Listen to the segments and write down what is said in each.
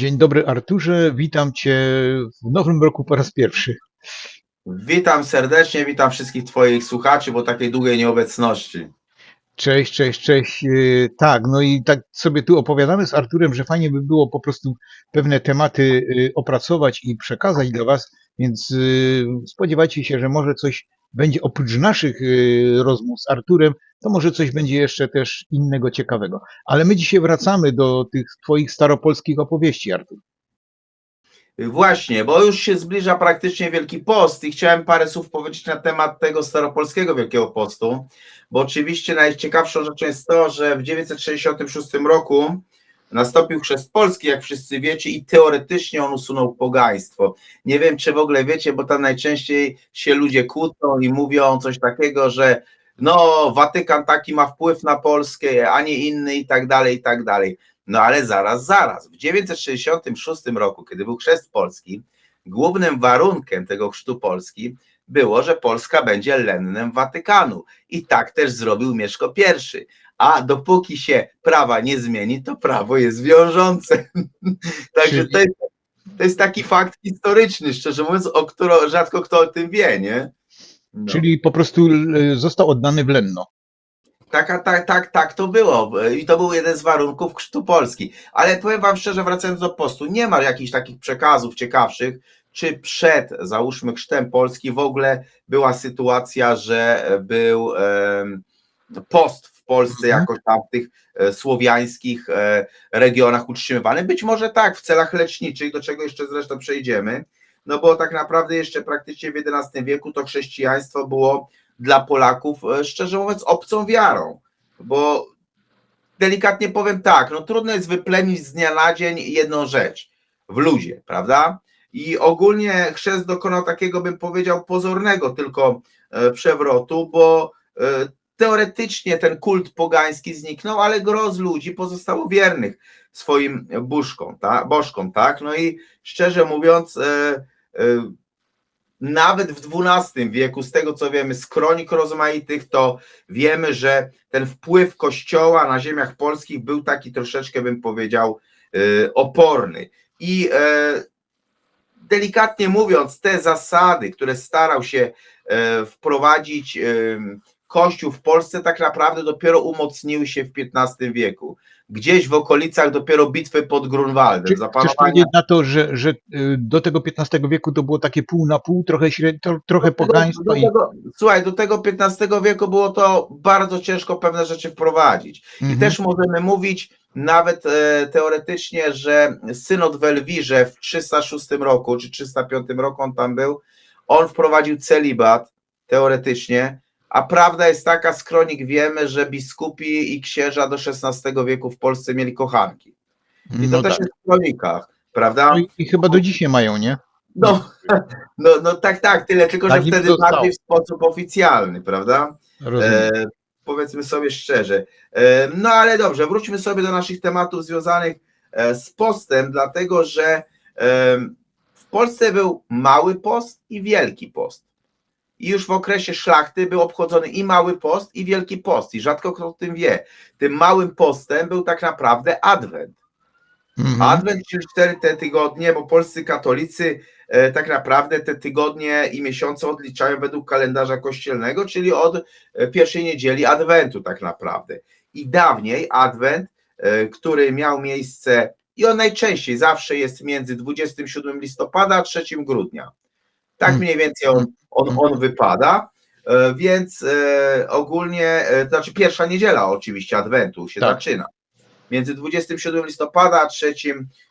Dzień dobry Arturze, witam Cię w nowym roku po raz pierwszy. Witam serdecznie, witam wszystkich Twoich słuchaczy po takiej długiej nieobecności. Cześć, cześć, cześć. Yy, Tak, no i tak sobie tu opowiadamy z Arturem, że fajnie by było po prostu pewne tematy yy, opracować i przekazać dla Was, więc yy, spodziewajcie się, że może coś będzie oprócz naszych yy, rozmów z Arturem, to może coś będzie jeszcze też innego ciekawego. Ale my dzisiaj wracamy do tych Twoich staropolskich opowieści, Artur. Właśnie, bo już się zbliża praktycznie Wielki Post i chciałem parę słów powiedzieć na temat tego staropolskiego Wielkiego Postu, bo oczywiście najciekawszą rzeczą jest to, że w 966 roku nastąpił chrzest Polski, jak wszyscy wiecie, i teoretycznie on usunął pogaństwo. Nie wiem, czy w ogóle wiecie, bo tam najczęściej się ludzie kłócą i mówią coś takiego, że no, Watykan taki ma wpływ na Polskę, a nie inny i tak dalej, i tak dalej. No ale zaraz, zaraz. W 966 roku, kiedy był chrzest Polski, głównym warunkiem tego chrztu Polski było, że Polska będzie lennem Watykanu. I tak też zrobił Mieszko I. A dopóki się prawa nie zmieni, to prawo jest wiążące. Także to jest, to jest taki fakt historyczny, szczerze mówiąc, o którym rzadko kto o tym wie, nie? No. Czyli po prostu yy, został oddany w Lenno. Tak, tak, tak, tak to było. I to był jeden z warunków chrztu Polski. Ale powiem Wam szczerze, wracając do postu, nie ma jakichś takich przekazów ciekawszych, czy przed, załóżmy, chrztem Polski w ogóle była sytuacja, że był post Polsce Mhm. jakoś tam w tych e, słowiańskich e, regionach utrzymywany. Być może tak, w celach leczniczych, do czego jeszcze zresztą przejdziemy. No bo tak naprawdę jeszcze praktycznie w XI wieku to chrześcijaństwo było dla Polaków, e, szczerze mówiąc, obcą wiarą, bo delikatnie powiem tak, no trudno jest wyplenić z dnia na dzień jedną rzecz w ludzie, prawda? I ogólnie chrzest dokonał takiego, bym powiedział, pozornego tylko przewrotu, bo teoretycznie ten kult pogański zniknął, ale gros ludzi pozostało wiernych swoim buszkom, tak, bożkom, tak? No i szczerze mówiąc, e, e, nawet w XII wieku, z tego co wiemy z kronik rozmaitych, to wiemy, że ten wpływ Kościoła na ziemiach polskich był taki troszeczkę, bym powiedział, y, oporny. I e, delikatnie mówiąc, te zasady, które starał się e, wprowadzić Kościół w Polsce, tak naprawdę dopiero umocniły się w XV wieku. Gdzieś w okolicach dopiero bitwy pod Grunwaldem, Czy chcesz powiedzieć na to, że, że y, do tego XV wieku to było takie pół na pół, trochę, śred, to, trochę pogaństwo do i... tego, Słuchaj, do tego XV wieku było to bardzo ciężko pewne rzeczy wprowadzić. I Mhm. też możemy mówić nawet e, teoretycznie, że synod w Elwirze w 306 roku, czy 305 roku on tam był, on wprowadził celibat teoretycznie, a prawda jest taka, z kronik wiemy, że biskupi i księża do XVI wieku w Polsce mieli kochanki. I to no też tak. jest w kronikach, prawda? No i, I chyba do dzisiaj mają, nie? No, no, no tak, tak, tyle, tylko Tak że wtedy bardziej w sposób oficjalny, prawda? E, powiedzmy sobie szczerze. E, no ale dobrze, wróćmy sobie do naszych tematów związanych e, z postem, dlatego że e, w Polsce był mały post i wielki post. I już w okresie szlachty był obchodzony i mały post, i wielki post. I rzadko kto o tym wie. Tym małym postem był tak naprawdę adwent. Mhm. Adwent, czyli cztery te tygodnie, bo polscy katolicy e, tak naprawdę te tygodnie i miesiące odliczają według kalendarza kościelnego, czyli od e, pierwszej niedzieli Adwentu tak naprawdę. I dawniej Adwent, e, który miał miejsce i on najczęściej zawsze jest między 27 listopada a 3 grudnia. Tak Mm. mniej więcej on, on, on wypada. E, Więc e, ogólnie, e, to znaczy pierwsza niedziela oczywiście Adwentu się Tak. zaczyna między 27 listopada a 3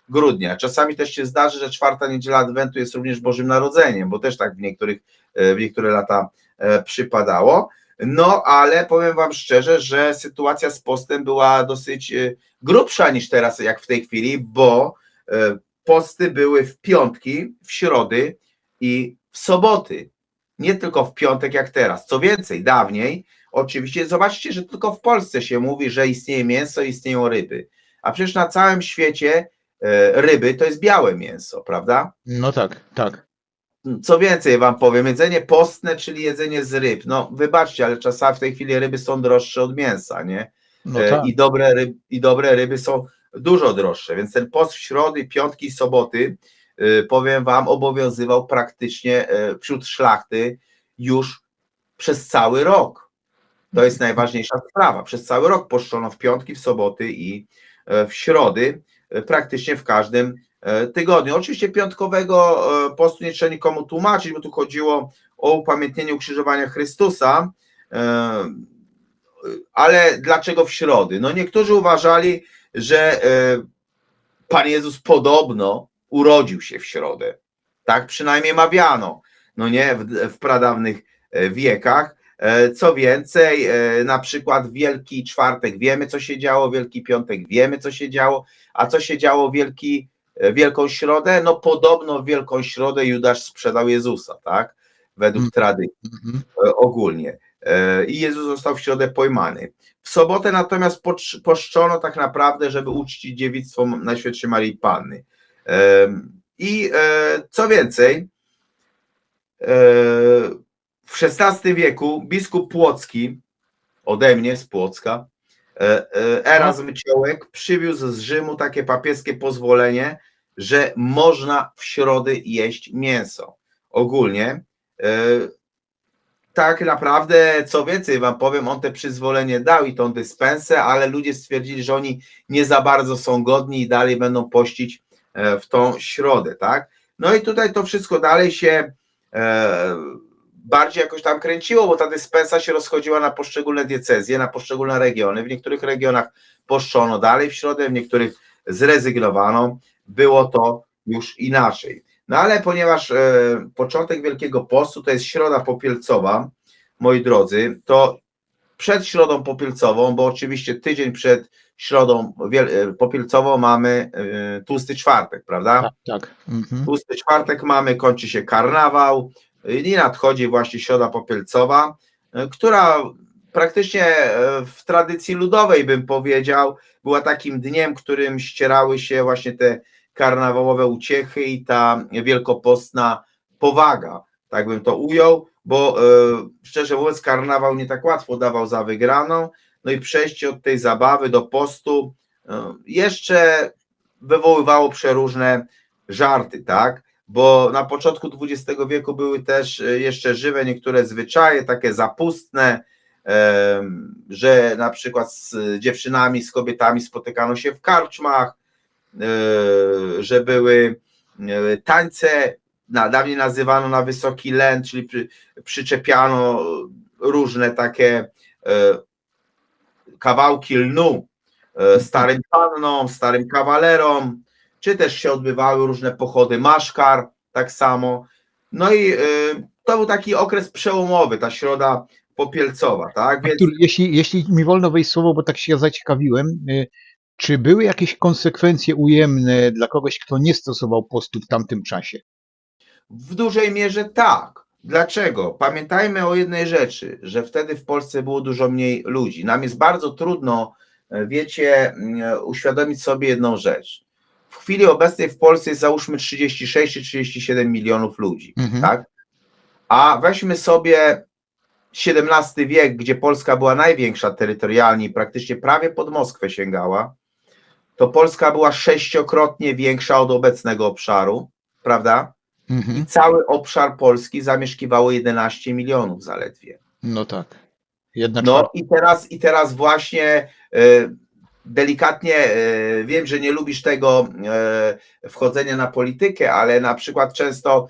grudnia. Czasami też się zdarzy, że czwarta niedziela Adwentu jest również Bożym Narodzeniem, bo też tak w niektórych, w niektóre lata przypadało. No, ale powiem Wam szczerze, że sytuacja z postem była dosyć grubsza niż teraz, jak w tej chwili, bo posty były w piątki, w środy i w soboty. Nie tylko w piątek jak teraz. Co więcej, dawniej Oczywiście, zobaczcie, że tylko w Polsce się mówi, że istnieje mięso, istnieją ryby. A przecież na całym świecie e, ryby to jest białe mięso, prawda? No tak, tak. Co więcej wam powiem, jedzenie postne, czyli jedzenie z ryb. No wybaczcie, ale czasami w tej chwili ryby są droższe od mięsa, nie? No E, tak. I, dobre ryb, I dobre ryby są dużo droższe, więc ten post w środy, piątki i soboty, powiem wam, obowiązywał praktycznie y, wśród szlachty już przez cały rok. To jest najważniejsza sprawa. Przez cały rok poszczono w piątki, w soboty i e, w środy, e, praktycznie w każdym e, tygodniu. Oczywiście piątkowego postu nie trzeba nikomu tłumaczyć, bo tu chodziło o upamiętnienie ukrzyżowania Chrystusa. Ale dlaczego w środy? No niektórzy uważali, że Pan Jezus podobno urodził się w środę. Tak przynajmniej mawiano, no nie, w, w pradawnych e, wiekach. E, Co więcej, e, na przykład Wielki Czwartek wiemy, co się działo, Wielki Piątek wiemy, co się działo, a co się działo Wielki, Wielką Środę? No podobno w Wielką Środę Judasz sprzedał Jezusa, tak? Według Mm. tradycji Mhm. ogólnie. I Jezus został w środę pojmany. W sobotę natomiast poszczono tak naprawdę, żeby uczcić dziewictwo Najświętszej Marii Panny. I e, co więcej, e, w XVI wieku biskup Płocki, ode mnie z Płocka, e, e, Erasm Ciołek przywiózł z Rzymu takie papieskie pozwolenie, że można w środę jeść mięso. Ogólnie tak naprawdę, co więcej wam powiem, on te przyzwolenie dał i tą dyspensę, ale ludzie stwierdzili, że oni nie za bardzo są godni i dalej będą pościć w tą środę, tak? No i tutaj to wszystko dalej się e, bardziej jakoś tam kręciło, bo ta dyspensa się rozchodziła na poszczególne diecezje, na poszczególne regiony. W niektórych regionach poszczono dalej w środę, w niektórych zrezygnowano. Było to już inaczej. No ale ponieważ e, początek Wielkiego Postu to jest Środa Popielcowa, moi drodzy, to przed Środą Popielcową, bo oczywiście tydzień przed Środą e, Popielcową mamy e, Tłusty Czwartek, prawda? Tak, tak. Mhm. Tłusty czwartek mamy, kończy się karnawał i nadchodzi właśnie Środa Popielcowa, e, która praktycznie w tradycji ludowej bym powiedział, była takim dniem, którym ścierały się właśnie te karnawałowe uciechy i ta wielkopostna powaga, tak bym to ujął, bo e, szczerze mówiąc karnawał nie tak łatwo dawał za wygraną, no i przejście od tej zabawy do postu e, jeszcze wywoływało przeróżne żarty, tak? Bo na początku XX wieku były też e, jeszcze żywe niektóre zwyczaje, takie zapustne, że na przykład z dziewczynami, z kobietami spotykano się w karczmach, że były tańce, na, dawniej nazywano na wysoki lęd, czyli przy, przyczepiano różne takie e, kawałki lnu e, starym pannom, starym kawalerom, czy też się odbywały różne pochody maszkar, tak samo. No i y, to był taki okres przełomowy, ta środa popielcowa, tak? Więc Artur, jeśli, jeśli mi wolno wejść słowo, bo tak się zaciekawiłem, y, czy były jakieś konsekwencje ujemne dla kogoś, kto nie stosował postu w tamtym czasie? W dużej mierze tak. Dlaczego? Pamiętajmy o jednej rzeczy, że wtedy w Polsce było dużo mniej ludzi. Nam jest bardzo trudno, e, wiecie, mm, uświadomić sobie jedną rzecz. W chwili obecnej w Polsce jest załóżmy 36 czy 37 milionów ludzi, Mhm. tak? A weźmy sobie XVII wiek, gdzie Polska była największa terytorialnie i praktycznie prawie pod Moskwę sięgała, to Polska była sześciokrotnie większa od obecnego obszaru, prawda? I Mhm. cały obszar Polski zamieszkiwało 11 milionów zaledwie. No tak. Jedna No czwarta. i teraz, i teraz właśnie e, delikatnie e, wiem, że nie lubisz tego e, wchodzenia na politykę, ale na przykład często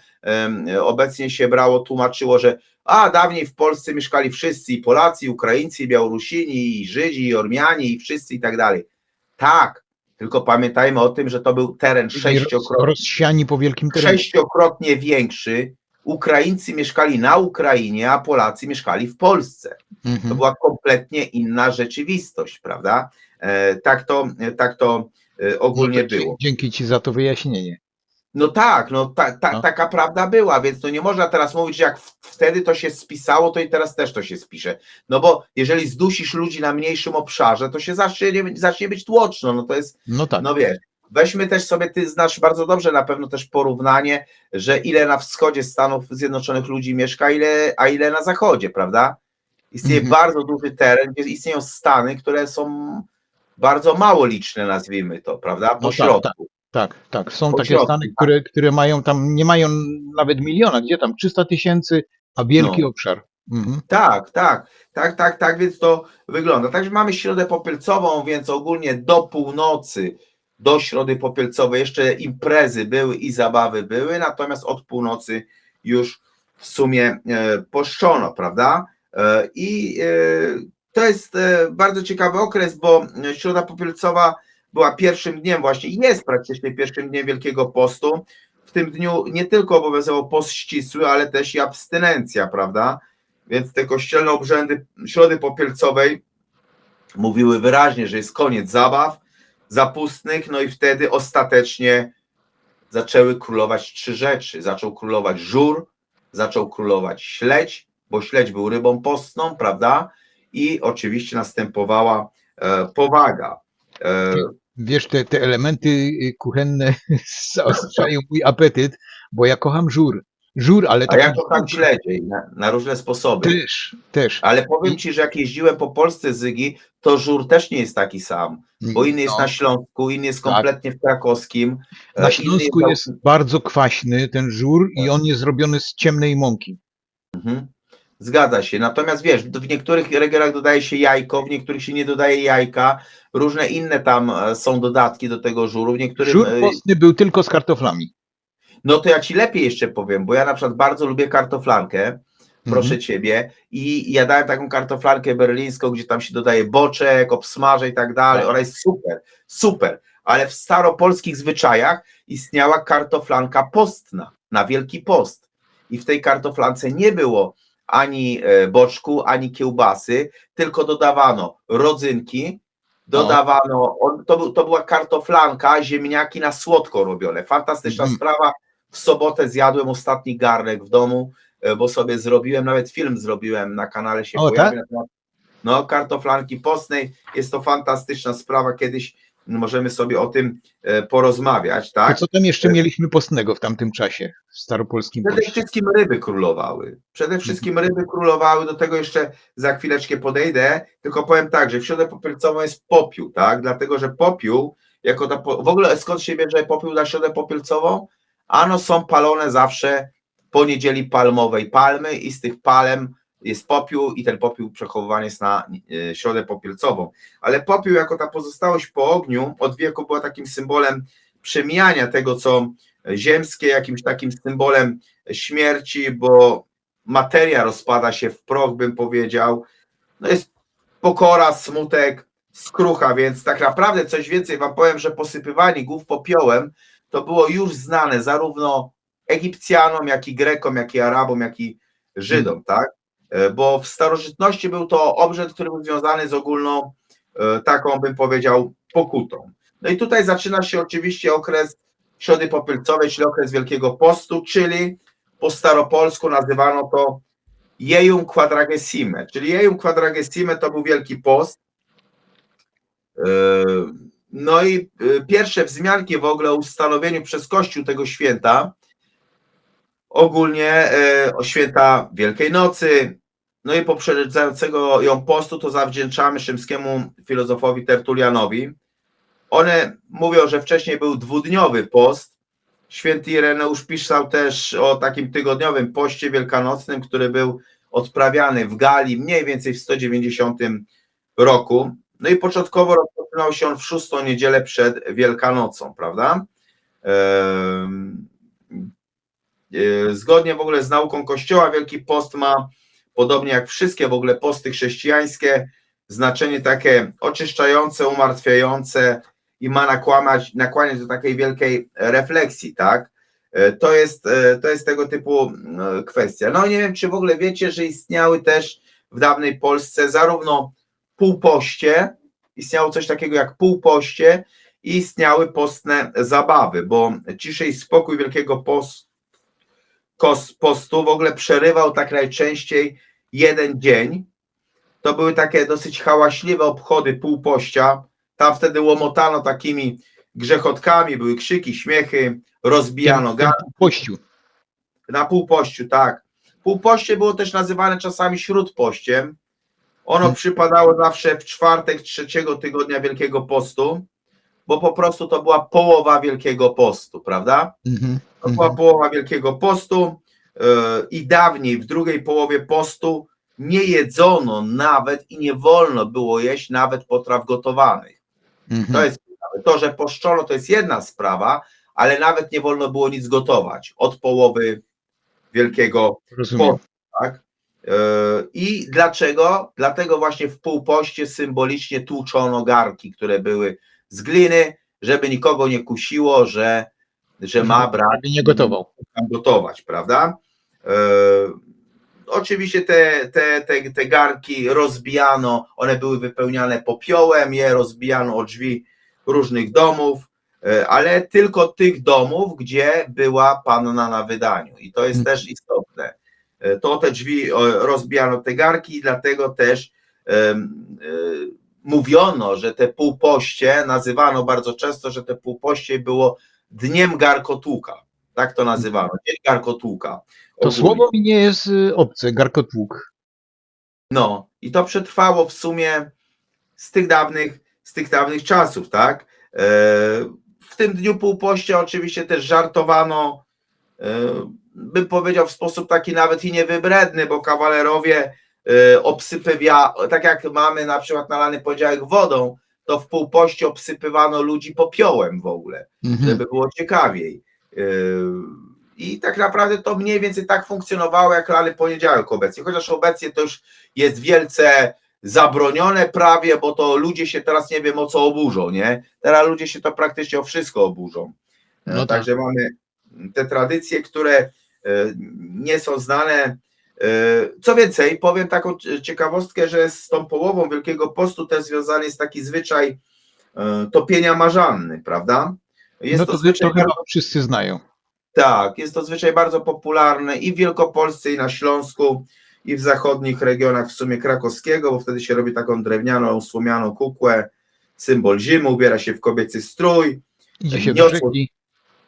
obecnie się brało, tłumaczyło, że a dawniej w Polsce mieszkali wszyscy i Polacy, i Ukraińcy, i Białorusini, i Żydzi, i Ormianie, i wszyscy i tak dalej. Tak, tylko pamiętajmy o tym, że to był teren sześciokrotnie po wielkim terenie. sześciokrotnie większy. Ukraińcy mieszkali na Ukrainie, a Polacy mieszkali w Polsce. To Mhm. była kompletnie inna rzeczywistość, prawda? E, tak to, tak to e, ogólnie No to było. Dzięki Ci za to wyjaśnienie. No tak, no, ta, ta, No. taka prawda była, więc to nie można teraz mówić, że jak wtedy to się spisało, to i teraz też to się spisze. No bo jeżeli zdusisz ludzi na mniejszym obszarze, to się zacznie, zacznie być tłoczno, no to jest No tak. no wiesz, weźmy też sobie, ty znasz bardzo dobrze na pewno też porównanie, że ile na wschodzie Stanów Zjednoczonych ludzi mieszka, ile, a ile na zachodzie, prawda? Istnieje Mhm. bardzo duży teren, gdzie istnieją stany, które są bardzo mało liczne, nazwijmy to, prawda? Po No tak, środku. Tak, tak. Są takie stany, tak. które, które mają tam, nie mają nawet miliona, gdzie tam 300 tysięcy, a wielki No. obszar. Mhm. Tak, tak, tak, tak, tak, więc to wygląda. Także mamy środę popielcową, więc ogólnie do północy, do środy popielcowej jeszcze imprezy były i zabawy były, natomiast od północy już w sumie e, poszczono, prawda? E, I e, to jest e, bardzo ciekawy okres, bo środa popielcowa była pierwszym dniem właśnie, i jest praktycznie pierwszym dniem Wielkiego Postu. W tym dniu nie tylko obowiązywał post ścisły, ale też i abstynencja, prawda? Więc te kościelne obrzędy środy popielcowej mówiły wyraźnie, że jest koniec zabaw zapustnych, no i wtedy ostatecznie zaczęły królować trzy rzeczy. Zaczął królować żur, zaczął królować śledź, bo śledź był rybą postną, prawda? I oczywiście następowała e, powaga. E, Wiesz, te, te elementy y, kuchenne zaostrzają mój apetyt, bo ja kocham żur. Żur, ale a taki ja kocham śledzie i na, na różne sposoby. też, też. Ale powiem ci, że jak jeździłem po Polsce Zygi, to żur też nie jest taki sam. bo inny jest No. na Śląsku, inny jest Tak. kompletnie w krakowskim. e, Na Śląsku na- jest bardzo kwaśny ten żur Tak. i on jest zrobiony z ciemnej mąki. Mhm. Zgadza się. Natomiast wiesz, w niektórych regionach dodaje się jajko, w niektórych się nie dodaje jajka. Różne inne tam e, są dodatki do tego żuru. W. Żur e, postny był tylko z kartoflami. No to ja ci lepiej jeszcze powiem, bo ja na przykład bardzo lubię kartoflankę. Proszę Mhm. ciebie. I ja dałem taką kartoflankę berlińską, gdzie tam się dodaje boczek, obsmaże i tak dalej. Tak. Ona jest super, super. Ale w staropolskich zwyczajach istniała kartoflanka postna na Wielki Post. I w tej kartoflance nie było ani e, boczku, ani kiełbasy, tylko dodawano rodzynki, dodawano, on, to, był, to była kartoflanka, ziemniaki na słodko robione. Fantastyczna Mhm. sprawa. W sobotę zjadłem ostatni garnek w domu, e, bo sobie zrobiłem, nawet film zrobiłem na kanale się O, pojawi. temat, No, kartoflanki postnej. Jest to fantastyczna sprawa. Kiedyś możemy sobie o tym e, porozmawiać, tak? co tam jeszcze mieliśmy postnego w tamtym czasie w staropolskim Przede poście? wszystkim ryby królowały. Przede wszystkim ryby królowały, do tego jeszcze za chwileczkę podejdę, tylko powiem tak, że w środę popielcową jest popiół, tak? Dlatego, że popiół, jako ta, w ogóle skąd się bierze popiół na środę popielcową? Ano są palone zawsze po niedzieli palmowej palmy i z tych palem jest popiół i ten popiół przechowywany jest na e, środę popielcową. Ale popiół jako ta pozostałość po ogniu od wieku była takim symbolem przemijania tego, co ziemskie, jakimś takim symbolem śmierci, bo materia rozpada się w proch, bym powiedział. No jest pokora, smutek, skrucha, więc tak naprawdę coś więcej wam powiem, że posypywanie głów popiołem to było już znane zarówno Egipcjanom, jak i Grekom, jak i Arabom, jak i Żydom, tak? E, Bo w starożytności był to obrzęd, który był związany z ogólną, e, taką bym powiedział, pokutą. No i tutaj zaczyna się oczywiście okres Środy Popielcowej, czyli okres Wielkiego Postu, czyli po staropolsku nazywano to Jejum Quadragesime, czyli Jejum Quadragesime to był Wielki Post. Yy, No i pierwsze wzmianki w ogóle o ustanowieniu przez Kościół tego święta, ogólnie yy, o święta Wielkiej Nocy, no i poprzedzającego ją postu to zawdzięczamy rzymskiemu filozofowi Tertulianowi. One mówią, że wcześniej był dwudniowy post. Święty Ireneusz pisał też o takim tygodniowym poście wielkanocnym, który był odprawiany w Galii mniej więcej w 190 roku. No i początkowo rozpoczynał się on w szóstą niedzielę przed Wielkanocą, prawda? E, Zgodnie w ogóle z nauką Kościoła Wielki Post ma, podobnie jak wszystkie w ogóle posty chrześcijańskie, znaczenie takie oczyszczające, umartwiające i ma nakłamać, nakłaniać do takiej wielkiej refleksji, tak? E, To jest, e, to jest tego typu e, kwestia. No nie wiem, czy w ogóle wiecie, że istniały też w dawnej Polsce zarówno półpoście, istniało coś takiego jak półpoście i istniały postne zabawy, bo ciszy i spokój Wielkiego Post, kos- Postu w ogóle przerywał tak najczęściej jeden dzień. To były takie dosyć hałaśliwe obchody półpościa. Tam wtedy łomotano takimi grzechotkami, były krzyki, śmiechy, rozbijano gaz ten Pościu. na półpościu, tak. Półpoście było też nazywane czasami śródpościem. Ono Hmm. przypadało zawsze w czwartek trzeciego tygodnia Wielkiego Postu, bo po prostu to była połowa Wielkiego Postu, prawda? Mhm. To była Mhm. połowa Wielkiego Postu yy, i dawniej w drugiej połowie postu nie jedzono nawet i nie wolno było jeść nawet potraw gotowanych. To Mhm. jest ciekawe. To, że poszczono, to jest jedna sprawa, ale nawet nie wolno było nic gotować od połowy Wielkiego Rozumiem. tak? Yy, I dlaczego? Dlatego właśnie w półpoście symbolicznie tłuczono garki, które były z gliny, żeby nikogo nie kusiło, że, że ma Żeby- brać nie gotował. gotować, prawda? E, oczywiście te, te, te, te garki rozbijano, one były wypełniane popiołem, je rozbijano o drzwi różnych domów, e, ale tylko tych domów, gdzie była panna na wydaniu. I to jest Mhm. też istotne. E, To te drzwi rozbijano te garki i dlatego też e, mówiono, że te półpoście, nazywano bardzo często, że te półpoście było dniem garkotłuka. Tak to nazywano, dzień garkotłuka. To Ogólnie. słowo mi nie jest y, obce, garkotłuk. No i to przetrwało w sumie z tych dawnych, z tych dawnych czasów, tak? E, W tym dniu półpościa oczywiście też żartowano, e, bym powiedział w sposób taki nawet i niewybredny, bo kawalerowie obsypywia, tak jak mamy na przykład nalany poniedziałek wodą, to w półpoście obsypywano ludzi popiołem w ogóle. Mhm. żeby było ciekawiej. Yy, I tak naprawdę to mniej więcej tak funkcjonowało jak lany poniedziałek obecnie, chociaż obecnie to już jest wielce zabronione prawie, bo to ludzie się teraz nie wiem o co oburzą, nie? Teraz ludzie się to praktycznie o wszystko oburzą. No No tak. Także mamy te tradycje, które e, nie są znane. E, Co więcej, powiem taką cie- ciekawostkę, że z tą połową Wielkiego Postu też związany jest taki zwyczaj e, topienia marzanny, prawda? Jest no to, to, zwyczaj to chyba bardzo, wszyscy znają. tak, jest to zwyczaj bardzo popularny i w Wielkopolsce, i na Śląsku, i w zachodnich regionach w sumie krakowskiego, bo wtedy się robi taką drewnianą, słomianą kukłę, symbol zimy, ubiera się w kobiecy strój, Idzie się Niosło-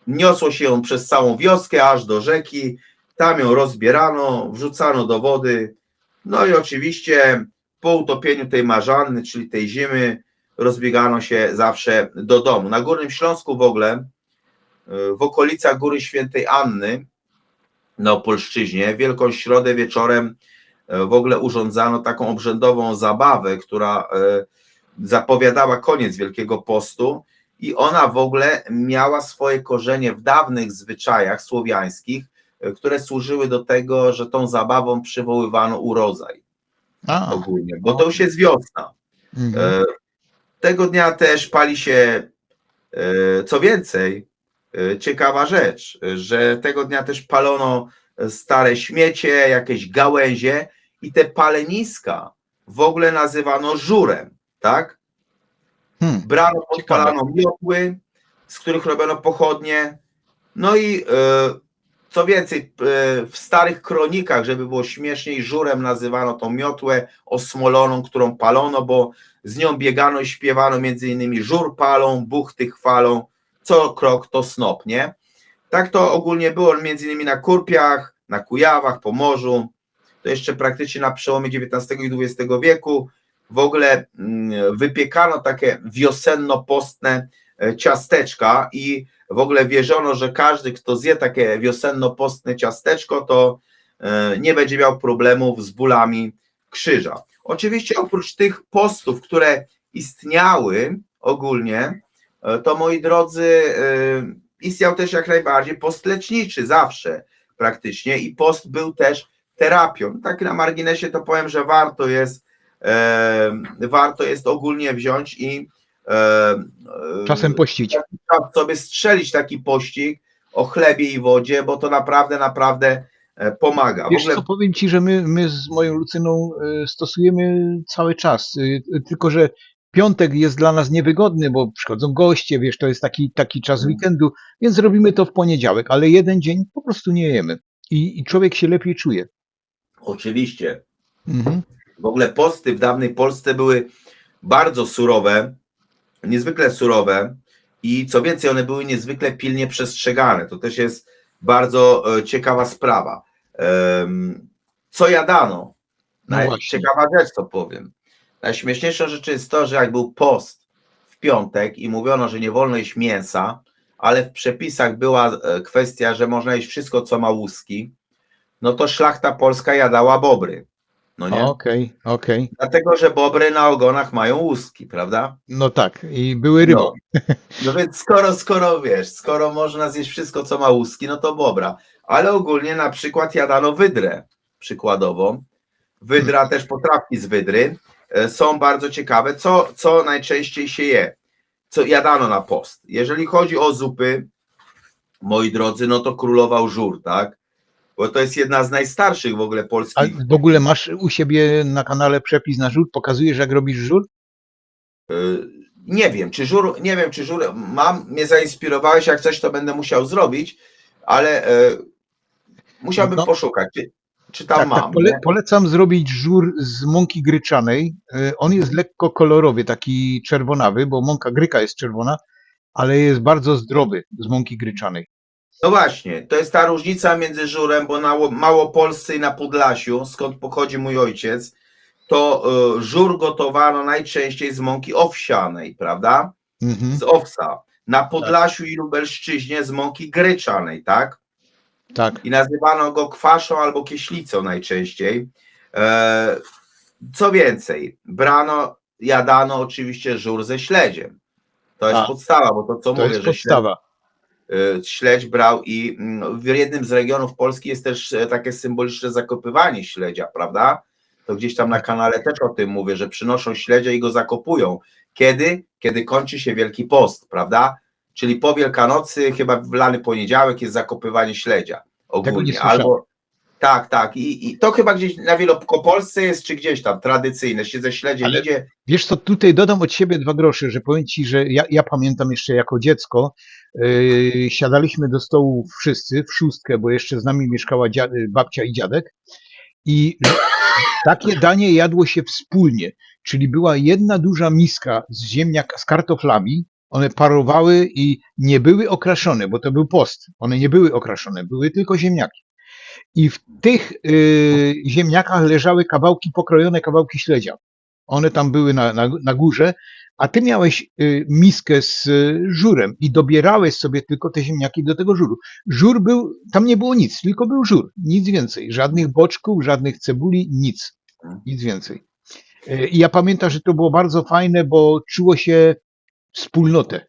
niosło się ją przez całą wioskę aż do rzeki, tam ją rozbierano, wrzucano do wody, no i oczywiście po utopieniu tej marzanny, czyli tej zimy, rozbiegano się zawsze do domu. Na Górnym Śląsku w ogóle, w okolicach Góry Świętej Anny, na Opolszczyźnie, Wielką Środę wieczorem y, w ogóle urządzano taką obrzędową zabawę, która y, zapowiadała koniec Wielkiego Postu, i ona w ogóle miała swoje korzenie w dawnych zwyczajach słowiańskich, e, które służyły do tego, że tą zabawą przywoływano urodzaj A, ogólnie, bo to już jest wiosna. mhm. E, Tego dnia też pali się, e, co więcej, e, ciekawa rzecz, że tego dnia też palono stare śmiecie, jakieś gałęzie i te paleniska w ogóle nazywano żurem, tak? Hmm. brano, podpalano miotły, z których robiono pochodnie. No i co więcej, e, w starych kronikach, żeby było śmieszniej, żurem nazywano tą miotłę osmoloną, którą palono, bo z nią biegano i śpiewano między innymi żur palą, buchty chwalą, co krok to snop, nie? Tak to ogólnie było między innymi na Kurpiach, na Kujawach, Pomorzu, to jeszcze praktycznie na przełomie XIX i XX wieku w ogóle mm, wypiekano takie wiosenno-postne ciasteczka i w ogóle wierzono, że każdy, kto zje takie wiosenno-postne ciasteczko, to e, nie będzie miał problemów z bólami krzyża. Oczywiście oprócz tych postów, które istniały ogólnie, e, to moi drodzy, e, istniał też jak najbardziej post leczniczy zawsze praktycznie i post był też terapią. Tak na marginesie to powiem, że warto jest e, warto jest ogólnie wziąć i e, e, Czasem pościć. sobie strzelić taki pościg o chlebie i wodzie, bo to naprawdę, naprawdę e, pomaga. Wiesz ogóle co, powiem Ci, że my, my z moją Lucyną stosujemy cały czas, tylko że piątek jest dla nas niewygodny, bo przychodzą goście, wiesz, to jest taki, taki czas Mhm. weekendu, więc robimy to w poniedziałek, ale jeden dzień po prostu nie jemy i, i człowiek się lepiej czuje. oczywiście Mhm. w ogóle posty w dawnej Polsce były bardzo surowe, niezwykle surowe i co więcej, one były niezwykle pilnie przestrzegane. To też jest bardzo e, ciekawa sprawa. Co jadano? No. Ciekawa rzecz, co powiem. Najśmieszniejszą rzeczą jest to, że jak był post w piątek i mówiono, że nie wolno jeść mięsa, ale w przepisach była e, kwestia, że można jeść wszystko, co ma łuski, no to szlachta polska jadała bobry. No nie? Okej, okej. Dlatego, że bobry na ogonach mają łuski, prawda? No tak, i były rybą. No więc skoro, skoro wiesz, skoro można zjeść wszystko, co ma łuski, no to bobra. Ale ogólnie na przykład jadano wydrę, przykładowo. Wydra też potrawki z wydry e, są bardzo ciekawe. Co, co najczęściej się je? Co jadano na post? Jeżeli chodzi o zupy, moi drodzy, no to królował żur, tak? Bo to jest jedna z najstarszych w ogóle A polskich. w ogóle masz u siebie na kanale przepis na żur? Pokazujesz, jak robisz żur? e, Nie wiem, czy żur, nie wiem, czy żur mam, mnie zainspirowałeś, jak coś to będę musiał zrobić, ale e, musiałbym No. poszukać, czy, czy tam tak, mam. tak pole, polecam zrobić żur z mąki gryczanej. Y, On jest lekko kolorowy, taki czerwonawy, bo mąka gryka jest czerwona, ale jest bardzo zdrowy z mąki gryczanej. No właśnie, to jest ta różnica między żurem, bo na Ło- Małopolsce i na Podlasiu, skąd pochodzi mój ojciec, to e, żur gotowano najczęściej z mąki owsianej, prawda? Mhm, Z owsa. Na Podlasiu i Lubelszczyźnie z mąki gryczanej, tak? tak. i nazywano go kwaszą albo kieślicą najczęściej. E, Co więcej, brano, jadano oczywiście żur ze śledziem. To jest A, podstawa, bo to co To mówię, jest że podstawa. śledź, śledź brał i mm, w jednym z regionów Polski jest też e, takie symboliczne zakopywanie śledzia, prawda? To gdzieś tam na kanale też o tym mówię, że przynoszą śledzia i go zakopują. Kiedy? Kiedy kończy się Wielki Post, prawda? Czyli po Wielkanocy, chyba w lany poniedziałek jest zakopywanie śledzia ogólnie. Albo tak, tak. I, I to chyba gdzieś na Wielkopolsce jest, czy gdzieś tam tradycyjne. Się ze śledziem Ale- idzie. Wiesz co, tutaj dodam od siebie dwa grosze, że powiem ci, że ja, ja pamiętam jeszcze jako dziecko, yy, siadaliśmy do stołu wszyscy, w szóstkę, bo jeszcze z nami mieszkała dzia, babcia i dziadek i takie danie jadło się wspólnie, czyli była jedna duża miska z ziemniak, z kartoflami, one parowały i nie były okraszone, bo to był post, one nie były okraszone, były tylko ziemniaki. I w tych yy, ziemniakach leżały kawałki, pokrojone kawałki śledzia one tam były na, na, na górze, a ty miałeś y, miskę z y, żurem i dobierałeś sobie tylko te ziemniaki do tego żuru. Żur był, tam nie było nic, tylko był żur, nic więcej. Żadnych boczków, żadnych cebuli, nic, nic więcej. Y, I ja pamiętam, że to było bardzo fajne, bo czuło się wspólnotę,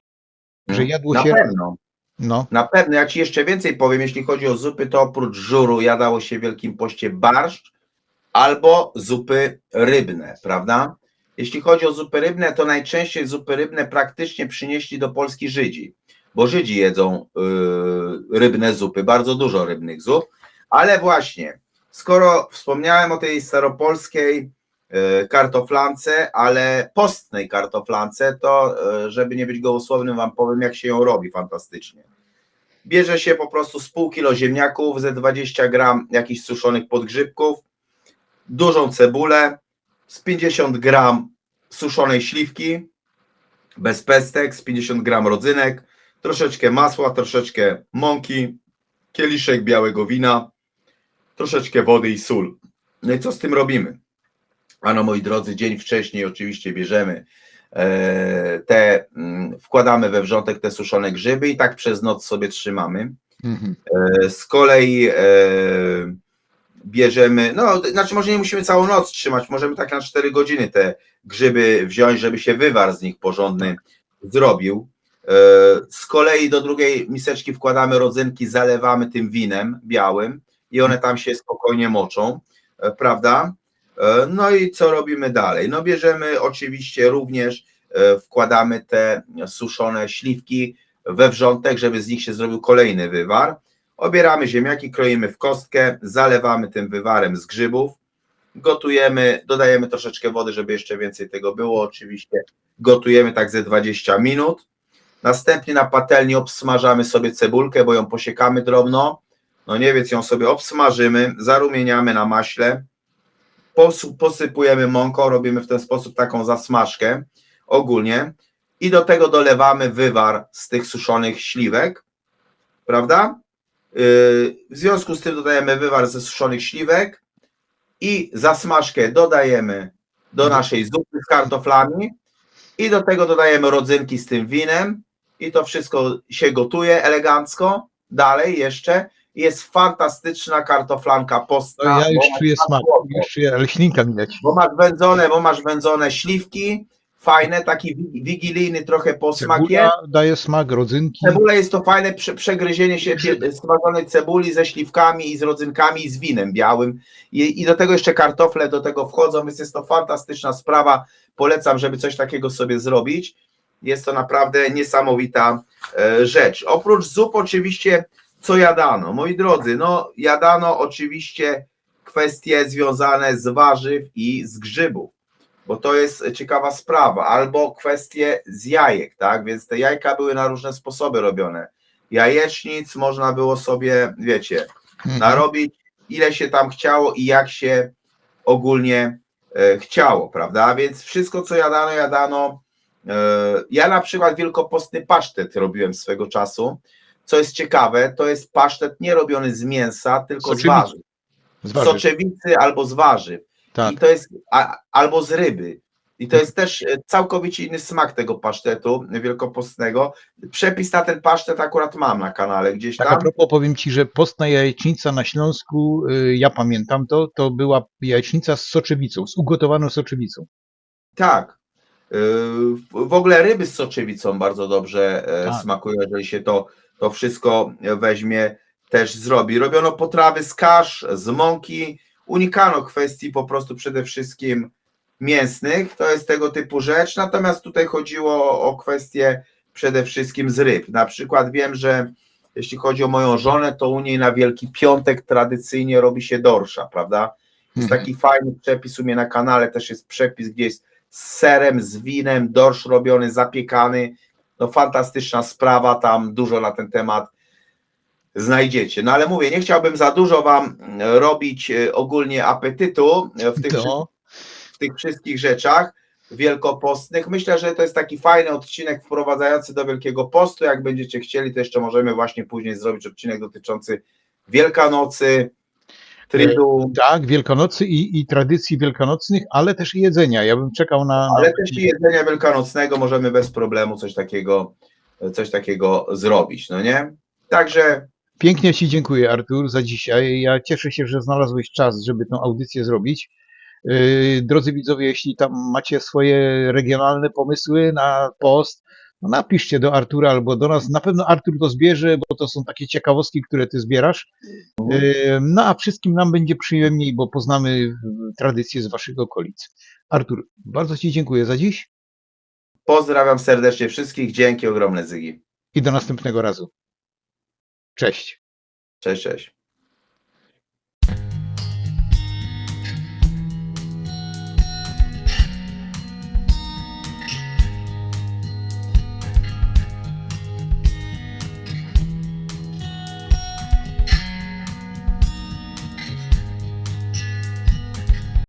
że jadło na się. pewno. No, Na pewno, ja ci jeszcze więcej powiem, jeśli chodzi o zupy, to oprócz żuru jadało się w Wielkim Poście barszcz albo zupy rybne, prawda? Jeśli chodzi o zupy rybne, to najczęściej zupy rybne praktycznie przynieśli do Polski Żydzi, bo Żydzi jedzą yy, rybne zupy, bardzo dużo rybnych zup, ale właśnie, skoro wspomniałem o tej staropolskiej yy, kartoflance, ale postnej kartoflance, to yy, żeby nie być gołosłownym, wam powiem, jak się ją robi fantastycznie bierze się po prostu z pół kilo ziemniaków, ze 20 gram jakichś suszonych podgrzybków, dużą cebulę, z 50 gram suszonej śliwki, bez pestek, z 50 gram rodzynek, troszeczkę masła, troszeczkę mąki, kieliszek białego wina, troszeczkę wody i sól. No i co z tym robimy? Ano moi drodzy, dzień wcześniej oczywiście bierzemy te, mm, wkładamy we wrzątek te suszone grzyby i tak przez noc sobie trzymamy. mhm. E, Z kolei e, bierzemy, no znaczy może nie musimy całą noc trzymać, możemy tak na 4 godziny te grzyby wziąć, żeby się wywar z nich porządny zrobił. E, Z kolei do drugiej miseczki wkładamy rodzynki, zalewamy tym winem białym i one tam się spokojnie moczą, e, prawda? E, No i co robimy dalej? No bierzemy oczywiście również, e, wkładamy te suszone śliwki we wrzątek, żeby z nich się zrobił kolejny wywar. Obieramy ziemniaki, kroimy w kostkę, zalewamy tym wywarem z grzybów, gotujemy, dodajemy troszeczkę wody, żeby jeszcze więcej tego było, oczywiście gotujemy tak ze 20 minut. Następnie na patelni obsmażamy sobie cebulkę, bo ją posiekamy drobno, no nie więc ją sobie obsmażymy, zarumieniamy na maśle, posypujemy mąką, robimy w ten sposób taką zasmażkę ogólnie i do tego dolewamy wywar z tych suszonych śliwek, prawda? Yy, W związku z tym dodajemy wywar ze suszonych śliwek i zasmażkę dodajemy do naszej zupy z kartoflami i do tego dodajemy rodzynki z tym winem i to wszystko się gotuje elegancko. Dalej jeszcze jest fantastyczna kartoflanka No postna. ja już czuję smak, już czuję, mi leci. Bo masz wędzone, bo masz wędzone śliwki, fajne, taki wi- wigilijny trochę posmak jest. Daje smak, rodzynki. Cebula jest to fajne prze, przegryzienie się smażonej cebuli ze śliwkami i z rodzynkami i z winem białym. I, I do tego jeszcze kartofle do tego wchodzą, więc jest to fantastyczna sprawa. Polecam, żeby coś takiego sobie zrobić. Jest to naprawdę niesamowita e, rzecz. Oprócz zup oczywiście co jadano? Moi drodzy, no jadano oczywiście kwestie związane z warzyw i z grzybów bo to jest ciekawa sprawa, albo kwestie z jajek, tak? Więc te jajka były na różne sposoby robione. Jajecznic można było sobie, wiecie, Mhm. narobić ile się tam chciało i jak się ogólnie e, chciało, prawda? Więc wszystko, co jadano, jadano. E, ja na przykład wielkopostny pasztet robiłem swego czasu. Co jest ciekawe, to jest pasztet nie robiony z mięsa, tylko z warzyw. Z warzyw. soczewicy albo z warzyw. Tak. I to jest a, albo z ryby. I to jest też e, całkowicie inny smak tego pasztetu wielkopostnego. Przepis na ten pasztet akurat mam na kanale gdzieś Tak a tam. propos powiem Ci, że postna jajecznica na Śląsku, y, ja pamiętam to, to była jajecznica z soczewicą, z ugotowaną soczewicą. Tak. W w ogóle ryby z soczewicą bardzo dobrze e, Tak. smakują, jeżeli się to, to wszystko weźmie, też zrobi. Robiono potrawy z kasz, z mąki. Unikano kwestii po prostu przede wszystkim mięsnych. To jest tego typu rzecz. Natomiast tutaj chodziło o, kwestie przede wszystkim z ryb. Na przykład wiem, że jeśli chodzi o moją żonę, to u niej na Wielki Piątek tradycyjnie robi się dorsza, prawda? Jest Mhm. taki fajny przepis u mnie na kanale, też jest przepis gdzieś z serem, z winem, dorsz robiony, zapiekany. No fantastyczna sprawa, tam dużo na ten temat znajdziecie. No ale mówię, nie chciałbym za dużo wam e, robić e, ogólnie apetytu e, w tych, To, w tych wszystkich rzeczach wielkopostnych. Myślę, że to jest taki fajny odcinek wprowadzający do Wielkiego Postu. Jak będziecie chcieli, to jeszcze możemy właśnie później zrobić odcinek dotyczący Wielkanocy, Tridu, tak, Wielkanocy i, i tradycji wielkanocnych, ale też i jedzenia. Ja bym czekał na... ale też i jedzenia wielkanocnego możemy bez problemu coś takiego, coś takiego zrobić, no nie? Także Pięknie Ci dziękuję, Artur, za dzisiaj. Ja cieszę się, że znalazłeś czas, żeby tą audycję zrobić. Yy, Drodzy widzowie, jeśli tam macie swoje regionalne pomysły na post, no napiszcie do Artura albo do nas. Na pewno Artur to zbierze, bo to są takie ciekawostki, które Ty zbierasz. Yy, No a wszystkim nam będzie przyjemniej, bo poznamy yy, tradycje z Waszych okolic. Artur, bardzo Ci dziękuję za dziś pozdrawiam serdecznie wszystkich, dzięki ogromne Zygi. i do następnego razu. Cześć. Cześć, cześć.